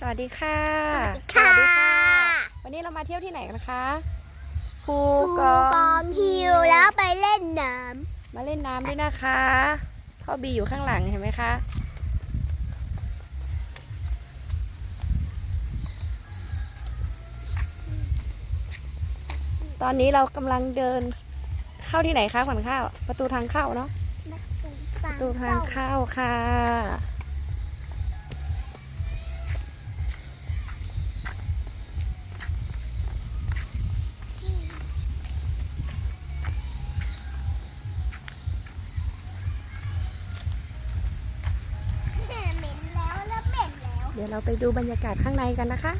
สวัสดีค่ะค่ะ วันนี้เรามาเที่ยวที่ไหนกันคะภูภูกกอองงฮิวแล้วไปเล่นน้มาเล่นน้ำด้วยนะคะ พ่อบีอยู่ข้างหลังเห็นไหมคะ ตอนนี้เรากำลังเดินเข้าที่ไหนคะขวัญข้าว ประตูทางเข้าเนาะำประตูทางเข้าค่ะ เดี๋ยวเราไปดูบรรยากาศข้างในกันนะคะ